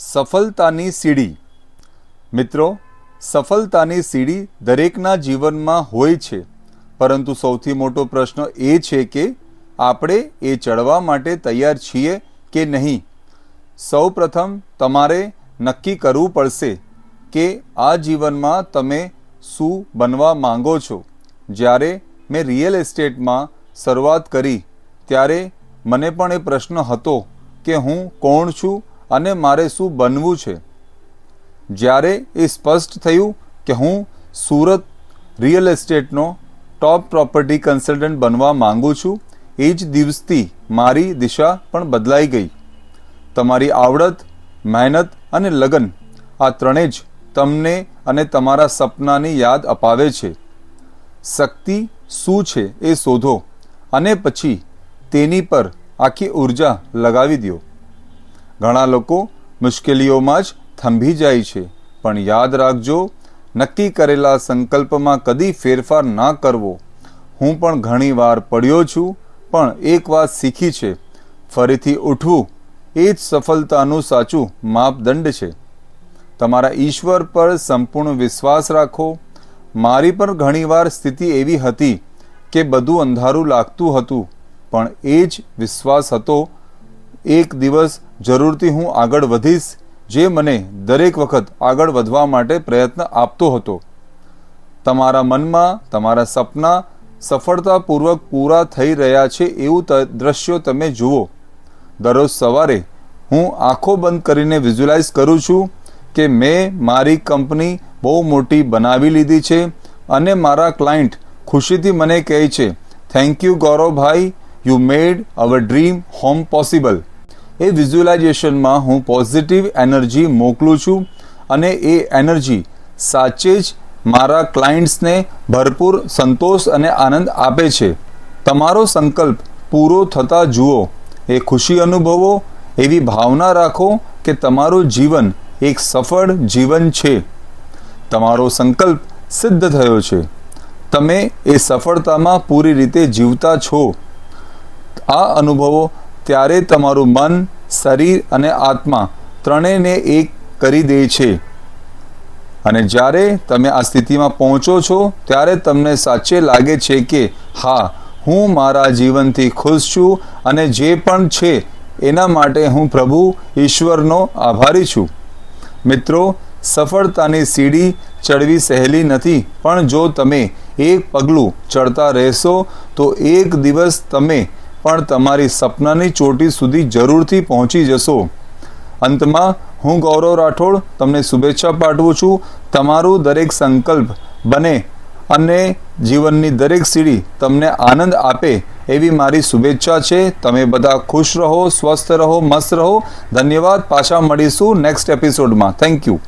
સફળતાની સીડી. મિત્રો સફળતાની સીડી દરેકના જીવનમાં હોય છે. પરંતુ સૌથી મોટો પ્રશ્ન એ છે કે આપણે એ ચડવા માટે તૈયાર છીએ કે નહીં? સૌ પ્રથમ તમારે નક્કી કરવું પડશે કે આ જીવનમાં તમે શું બનવા માંગો છો. જ્યારે મેં રિયલ એસ્ટેટમાં શરૂઆત કરી, ત્યારે મને પણ એ પ્રશ્ન હતો કે હું કોણ છું અને મારે શું બનવું છે? જ્યારે એ સ્પષ્ટ થયું કે હું સુરત રિયલ એસ્ટેટનો ટોપ પ્રોપર્ટી કન્સલ્ટન્ટ બનવા માંગુ છું, એ જ દિવસથી મારી દિશા પણ બદલાઈ ગઈ. તમારી આવડત, મહેનત અને લગન આ ત્રણે જ તમને અને તમારા સપનાની યાદ અપાવે છે. શક્તિ શું છે એ શોધો અને પછી તેની પર આખી ઊર્જા લગાવી દો ઘણા લોકો મુશ્કેલીઓમાં જ થંભી જાય છે. પણ યાદ રાખજો, નક્કી કરેલા સંકલ્પમાં કદી ફેરફાર ના કરવો. હું પણ ઘણી વાર પડ્યો છું, પણ એક વાત શીખી છે. ફરીથી ઉઠવું, એ જ સફળતાનું સાચું માપદંડ છે. તમારા ઈશ્વર પર સંપૂર્ણ વિશ્વાસ રાખો. મારી પણ ઘણીવાર સ્થિતિ એવી હતી કે બધું અંધારું લાગતું હતું, પણ એ જ વિશ્વાસ હતો. એક દિવસ જરૂરથી હું આગળ વધીશ, જે મને દરેક વખત આગળ વધવા માટે પ્રયત્ન આપતો હતો. તમારા મનમાં તમારા સપના સફળતાપૂર્વક પૂરા થઈ રહ્યા છે એવું દ્રશ્યો તમે જુઓ. દરરોજ સવારે હું આંખો બંધ કરીને વિઝ્યુલાઇઝ કરું છું કે મેં મારી કંપની બહુ મોટી બનાવી લીધી છે અને મારા ક્લાયન્ટ ખુશીથી મને કહે છે thank you Gauravbhai you made our dream home possible એ વિઝ્યુલાઇઝેશનમાં હું પોઝિટિવ એનર્જી મોકલું છું અને એ એનર્જી સાચે જ મારા ક્લાયન્ટ્સને ભરપૂર સંતોષ અને આનંદ આપે છે. તમારો સંકલ્પ પૂરો થતા જુઓ. એ ખુશી અનુભવો, એવી ભાવના રાખો કે તમારું જીવન એક સફળ જીવન છે. તમારો સંકલ્પ સિદ્ધ થયો છે. તમે એ સફળતામાં પૂરી રીતે જીવતા છો. આ અનુભવો ત્યારે તમારું મન, શરીર અને આત્મા ત્રણેયને એક કરી દે છે. અને જ્યારે તમે આ સ્થિતિમાં પહોંચો છો, ત્યારે તમને સાચે લાગે છે કે, હા, હું મારા જીવનથી ખુશ છું અને જે પણ છે, એના માટે હું પ્રભુ ઈશ્વરનો આભારી છું. મિત્રો, સફળતાની સીડી ચડવી સહેલી નથી, પણ જો તમે એક પગલું ચડતા રહેશો, તો એક દિવસ તમે પણ તમારી સપનાની ચોટી સુધી જરૂરથી પહોંચી જશો. અંતમાં, હું ગૌરવ રાઠોડ તમને શુભેચ્છા પાઠવું છું. તમારું દરેક સંકલ્પ બને અને જીવનની દરેક સીડી તમને આનંદ આપે એવી મારી શુભેચ્છા છે. તમે બધા ખુશ રહો, સ્વસ્થ રહો, મસ્ત રહો. ધન્યવાદ. પાછા મળીશું નેક્સ્ટ એપિસોડમાં. Thank you